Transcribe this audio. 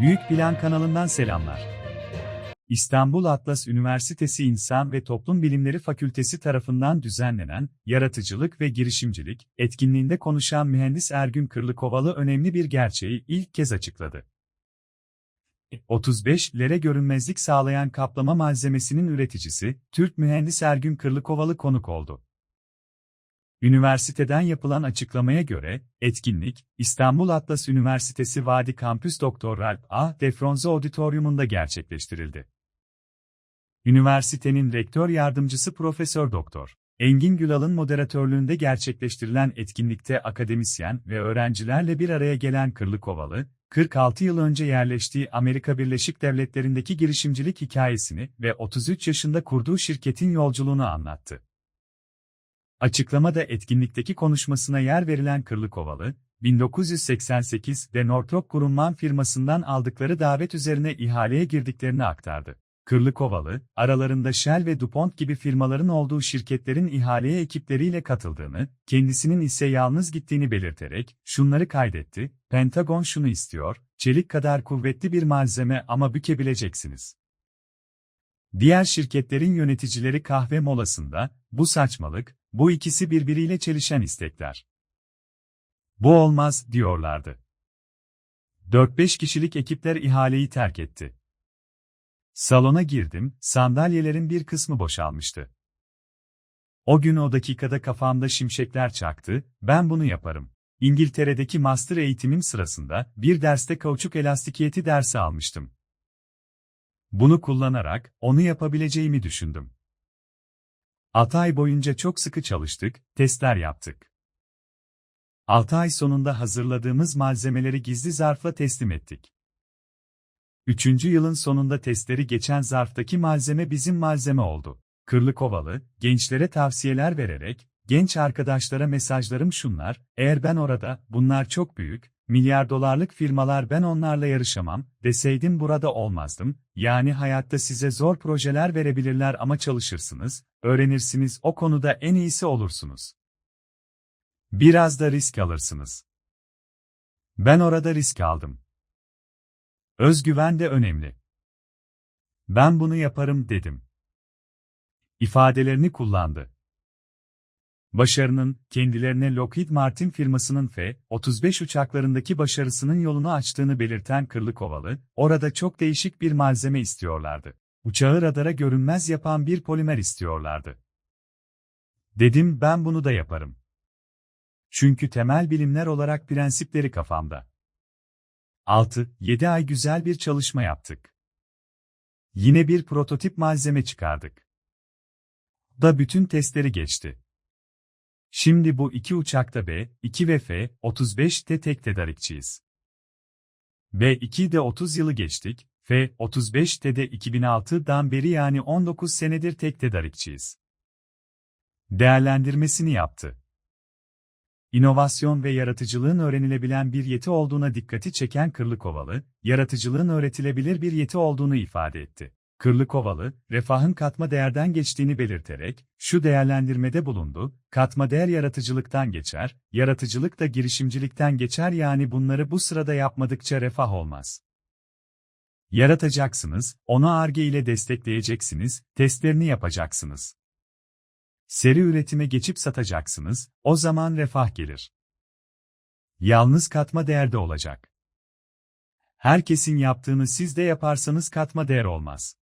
Büyük Plan kanalından selamlar. İstanbul Atlas Üniversitesi İnsan ve Toplum Bilimleri Fakültesi tarafından düzenlenen Yaratıcılık ve Girişimcilik etkinliğinde konuşan mühendis Ergün Kırlıkovalı önemli bir gerçeği ilk kez açıkladı. 35'lere görünmezlik sağlayan kaplama malzemesinin üreticisi, Türk mühendis Ergün Kırlıkovalı konuk oldu. Üniversiteden yapılan açıklamaya göre, etkinlik, İstanbul Atlas Üniversitesi Vadi Kampüs Doktor Ralp A. Defronze Auditorium'unda gerçekleştirildi. Üniversitenin rektör yardımcısı Profesör Doktor Engin Gülal'ın moderatörlüğünde gerçekleştirilen etkinlikte akademisyen ve öğrencilerle bir araya gelen Kırlıkovalı, 46 yıl önce yerleştiği Amerika Birleşik Devletleri'ndeki girişimcilik hikayesini ve 33 yaşında kurduğu şirketin yolculuğunu anlattı. Açıklamada etkinlikteki konuşmasına yer verilen Kırlıkovalı, 1988'de Northrop Grumman firmasından aldıkları davet üzerine ihaleye girdiklerini aktardı. Kırlıkovalı, aralarında Shell ve DuPont gibi firmaların olduğu şirketlerin ihaleye ekipleriyle katıldığını, kendisinin ise yalnız gittiğini belirterek, şunları kaydetti, Pentagon şunu istiyor, çelik kadar kuvvetli bir malzeme ama bükebileceksiniz. Diğer şirketlerin yöneticileri kahve molasında, bu saçmalık, bu ikisi birbiriyle çelişen istekler. Bu olmaz, diyorlardı. 4-5 kişilik ekipler ihaleyi terk etti. Salona girdim, sandalyelerin bir kısmı boşalmıştı. O gün o dakikada kafamda şimşekler çaktı, ben bunu yaparım. İngiltere'deki master eğitimim sırasında bir derste kauçuk elastikiyeti dersi almıştım. Bunu kullanarak onu yapabileceğimi düşündüm. 6 ay boyunca çok sıkı çalıştık, testler yaptık. 6 ay sonunda hazırladığımız malzemeleri gizli zarfla teslim ettik. Üçüncü yılın sonunda testleri geçen zarftaki malzeme bizim malzeme oldu. Kırlı kovalı, gençlere tavsiyeler vererek, genç arkadaşlara mesajlarım şunlar, eğer ben orada, bunlar çok büyük, milyar dolarlık firmalar ben onlarla yarışamam, deseydim burada olmazdım, yani hayatta size zor projeler verebilirler ama çalışırsınız, öğrenirsiniz o konuda en iyisi olursunuz. Biraz da risk alırsınız. Ben orada risk aldım. Özgüven de önemli. Ben bunu yaparım dedim. İfadelerini kullandı. Başarının, kendilerine Lockheed Martin firmasının F-35 uçaklarındaki başarısının yolunu açtığını belirten Kırlıkovalı, orada çok değişik bir malzeme istiyorlardı. Uçağı radara görünmez yapan bir polimer istiyorlardı. Dedim ben bunu da yaparım. Çünkü temel bilimler olarak prensipleri kafamda. 6-7 ay güzel bir çalışma yaptık. Yine bir prototip malzeme çıkardık. Da bütün testleri geçti. Şimdi bu iki uçakta B-2 ve F-35'te tek tedarikçiyiz. B-2'de 30 yılı geçtik, F-35'te de 2006'dan beri yani 19 senedir tek tedarikçiyiz. Değerlendirmesini yaptı. İnovasyon ve yaratıcılığın öğrenilebilen bir yeti olduğuna dikkati çeken Kırlıkovalı, yaratıcılığın öğretilebilir bir yeti olduğunu ifade etti. Kırlıkovalı, refahın katma değerden geçtiğini belirterek, şu değerlendirmede bulundu, katma değer yaratıcılıktan geçer, yaratıcılık da girişimcilikten geçer yani bunları bu sırada yapmadıkça refah olmaz. Yaratacaksınız, onu ARGE ile destekleyeceksiniz, testlerini yapacaksınız. Seri üretime geçip satacaksınız, o zaman refah gelir. Yalnız katma değerde olacak. Herkesin yaptığını siz de yaparsanız katma değer olmaz.